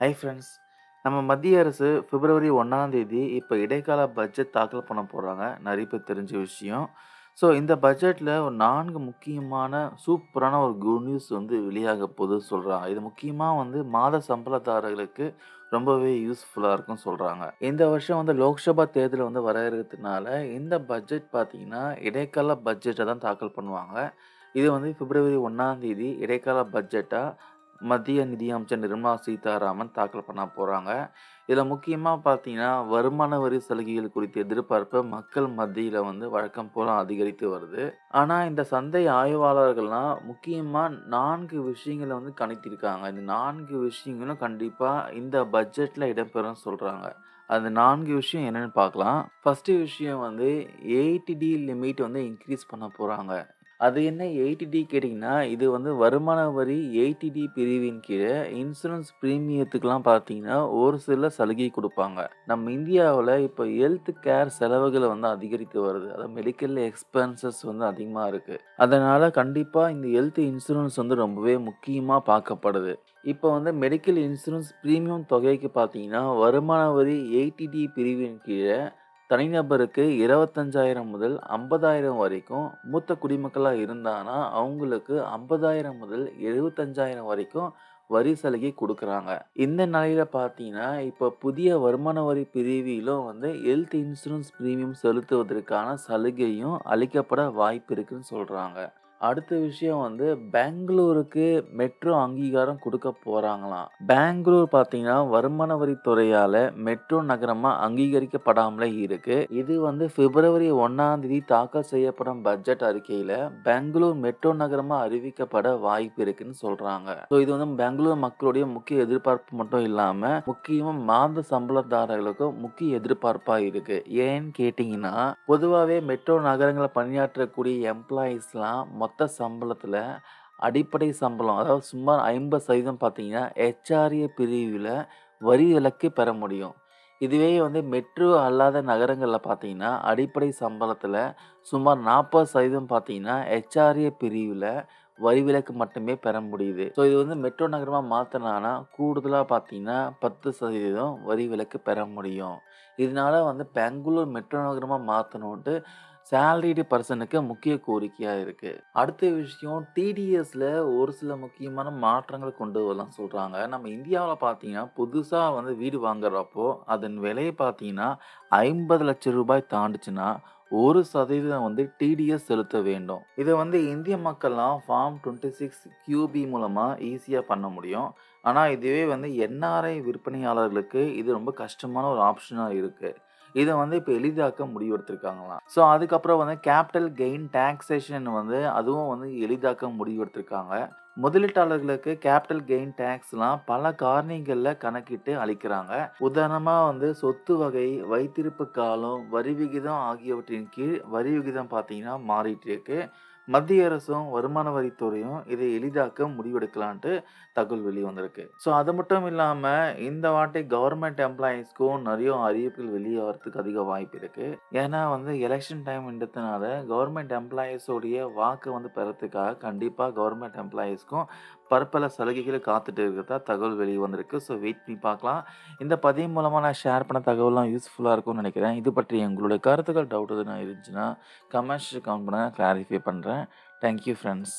Hi friends நம்ம மத்திய அரசு பிப்ரவரி ஒன்றாம் தேதி இப்போ இடைக்கால பட்ஜெட் தாக்கல் பண்ண போகிறாங்க நிறைய பேர் தெரிஞ்ச விஷயம். ஸோ இந்த பட்ஜெட்டில் ஒரு நான்கு முக்கியமான சூப்பரான ஒரு குட் நியூஸ் வந்து வெளியாக போகுது சொல்கிறாங்க இது முக்கியமாக வந்து மாத சம்பளதாரர்களுக்கு ரொம்பவே யூஸ்ஃபுல்லாக இருக்கும்னு சொல்கிறாங்க இந்த வருஷம் வந்து லோக்சபா தேர்தல் வந்து வர இருக்கிறதுனால இந்த பட்ஜெட் பார்த்திங்கன்னா இடைக்கால பட்ஜெட்டை தான் தாக்கல் பண்ணுவாங்க. இது வந்து பிப்ரவரி ஒன்றாம் தேதி இடைக்கால பட்ஜெட்டாக மத்திய நிதியமைச்சர் நிர்மலா சீதாராமன் தாக்கல் பண்ண போகிறாங்க இதில் முக்கியமாக பார்த்தீங்கன்னா வருமான வரி சலுகைகள் குறித்த எதிர்பார்ப்பு மக்கள் மத்தியில் வந்து வழக்கம் போல அதிகரித்து வருது. ஆனால் இந்த சந்தை ஆய்வாளர்கள்லாம் முக்கியமாக நான்கு விஷயங்களை வந்து கணித்திருக்காங்க. இந்த நான்கு விஷயங்களும் கண்டிப்பாக இந்த பட்ஜெட்டில் இடம்பெறும் சொல்கிறாங்க அந்த நான்கு விஷயம் என்னென்னு பார்க்கலாம். ஃபஸ்ட்டு விஷயம் வந்து ஏடிடி லிமிட் வந்து இன்க்ரீஸ் பண்ண போகிறாங்க அது என்ன எயிட்டி கேட்டிங்கன்னா, இது வந்து வருமான வரி எயிட்டி பிரிவின் கீழே இன்சூரன்ஸ் ப்ரீமியத்துக்கெலாம் பார்த்தீங்கன்னா, ஒரு சில சலுகை கொடுப்பாங்க நம்ம இந்தியாவில் இப்போ ஹெல்த் கேர் செலவுகளை வந்து அதிகரித்து வருது. அதாவது மெடிக்கல் எக்ஸ்பென்சஸ் வந்து அதிகமாக இருக்குது அதனால் கண்டிப்பாக இந்த ஹெல்த் இன்சூரன்ஸ் வந்து ரொம்பவே முக்கியமாக பார்க்கப்படுது. இப்போ வந்து மெடிக்கல் இன்சூரன்ஸ் ப்ரீமியம் தொகைக்கு பார்த்தீங்கன்னா, வருமான வரி எயிட்டி பிரிவின் கீழே தனிநபருக்கு இருபத்தஞ்சாயிரம் முதல் ஐம்பதாயிரம் வரைக்கும் மூத்த குடிமக்களாக இருந்தாங்கன்னா அவங்களுக்கு ஐம்பதாயிரம் முதல் எழுபத்தஞ்சாயிரம் வரைக்கும் வரி சலுகை கொடுக்குறாங்க. இந்த நிலையில பார்த்தீங்கன்னா இப்போ புதிய வருமான வரி பிரிவிலும் வந்து ஹெல்த் இன்சூரன்ஸ் பிரீமியம் செலுத்துவதற்கான சலுகையும் அளிக்கப்பட வாய்ப்பு இருக்குன்னு சொல்கிறாங்க அடுத்த விஷயம் வந்து பெங்களூருக்கு மெட்ரோ அங்கீகாரம் கொடுக்க போகிறாங்களாம் பெங்களூர் பார்த்தீங்கன்னா வருமான வரித்துறையால் மெட்ரோ நகரமாக அங்கீகரிக்கப்படாமலே இருக்குது இது வந்து பிப்ரவரி ஒன்றாம் தேதி தாக்கல் செய்யப்படும் பட்ஜெட் அறிக்கையில் பெங்களூர் மெட்ரோ நகரமாக அறிவிக்கப்பட வாய்ப்பு இருக்குன்னு சொல்கிறாங்க ஸோ இது வந்து பெங்களூர் மக்களுடைய முக்கிய எதிர்பார்ப்பு மட்டும் இல்லாமல் முக்கியமாக மாத சம்பளதாரர்களுக்கும் முக்கிய எதிர்பார்ப்பாக இருக்குது ஏன்னு கேட்டிங்கன்னா பொதுவாகவே மெட்ரோ நகரங்களை பணியாற்றக்கூடிய எம்ப்ளாயீஸ்லாம் மொத்த சம்பளத்தில் அடிப்படை சம்பளம் அதாவது சுமார் ஐம்பது சதவீதம் பார்த்தீங்கன்னா ஹெச்ஆர்ஏ பிரிவில் வரி விலக்கு பெற முடியும். இதுவே வந்து மெட்ரோ அல்லாத நகரங்களில் பார்த்தீங்கன்னா அடிப்படை சம்பளத்தில் சுமார் நாற்பது சதவீதம் பார்த்தீங்கன்னா ஹெச்ஆர்ஏ பிரிவில் வரி விலக்கு மட்டுமே பெற முடியுது. ஸோ இது வந்து மெட்ரோ நகரமாக மாற்றினானா கூடுதலாக பார்த்தீங்கன்னா பத்து சதவீதம் வரி விலக்கு பெற முடியும். இதனால வந்து பெங்களூர் மெட்ரோ நகரமாக மாற்றணுன்ட்டு சேலரிடு பர்சனுக்கு முக்கிய கோரிக்கையாக இருக்குது அடுத்த விஷயம் டிடிஎஸில் ஒரு சில முக்கியமான மாற்றங்கள் கொண்டு வரலாம் சொல்கிறாங்க நம்ம இந்தியாவில் பார்த்தீங்கன்னா புதுசாக வந்து வீடு வாங்குறப்போ அதன் விலையை பார்த்தீங்கன்னா ஐம்பது லட்சம் ரூபாய் தாண்டுச்சுன்னா ஒரு சதவீதம் வந்து டிடிஎஸ் செலுத்த வேண்டும். இதை வந்து இந்திய மக்கள்லாம் ஃபார்ம் டுவெண்ட்டி சிக்ஸ் கியூபி மூலமாக ஈஸியாக பண்ண முடியும். ஆனால் இதுவே வந்து என்ஆர்ஐ விற்பனையாளர்களுக்கு இது ரொம்ப கஷ்டமான ஒரு ஆப்ஷனாக இருக்குது இதை வந்து இப்போ எளிதாக்க முடிவெடுத்திருக்காங்களாம். ஸோ அதுக்கப்புறம் வந்து கேபிட்டல் கெயின் டேக்ஸேஷன் வந்து அதுவும் வந்து எளிதாக்க முடிவெடுத்திருக்காங்க. முதலீட்டாளர்களுக்கு கேபிட்டல் கெயின் டேக்ஸ்லாம் பல காரணிகளில் கணக்கிட்டு அளிக்கிறாங்க. உதாரணமாக வந்து சொத்து வகை வைத்திருப்பு காலம் வரி விகிதம் ஆகியவற்றின் கீழ் வரி விகிதம் பார்த்தீங்கன்னா மாறிட்டு இருக்கு. மத்திய அரசும் வருமான வரித்துறையும் இதை எளிதாக்க முடிவெடுக்கலான்ட்டு தகவல் வெளியே வந்திருக்கு. ஸோ அது மட்டும் இல்லாமல் இந்த வாட்டி கவர்மெண்ட் எம்ப்ளாயீஸ்க்கும் நிறைய அறிவிப்புகள் வெளியே வரதுக்கு அதிக வாய்ப்பு இருக்குது ஏன்னா வந்து எலெக்ஷன் டைம்ன்றதுனால கவர்மெண்ட் எம்ப்ளாயீஸோடைய வாக்கு வந்து பெறத்துக்காக கண்டிப்பாக கவர்மெண்ட் எம்ப்ளாயீஸ்க்கும் பற்பல சலுகைகளை காத்துட்டு இருக்கிறதா தகவல் வெளியே வந்திருக்கு. ஸோ வெயிட் பண்ணி பார்க்கலாம். இந்த பதிவு மூலமாக நான் ஷேர் பண்ண தகவலாம் யூஸ்ஃபுல்லாக இருக்கும்னு நினைக்கிறேன். இது பற்றி எங்களுடைய கருத்துக்கள் டவுட் எதுனா இருந்துச்சுன்னா கமெண்ட்ஸ் கவுண்ட் பண்ண கிளாரிஃபை பண்ணுறேன் தேங்க்யூ ஃப்ரெண்ட்ஸ்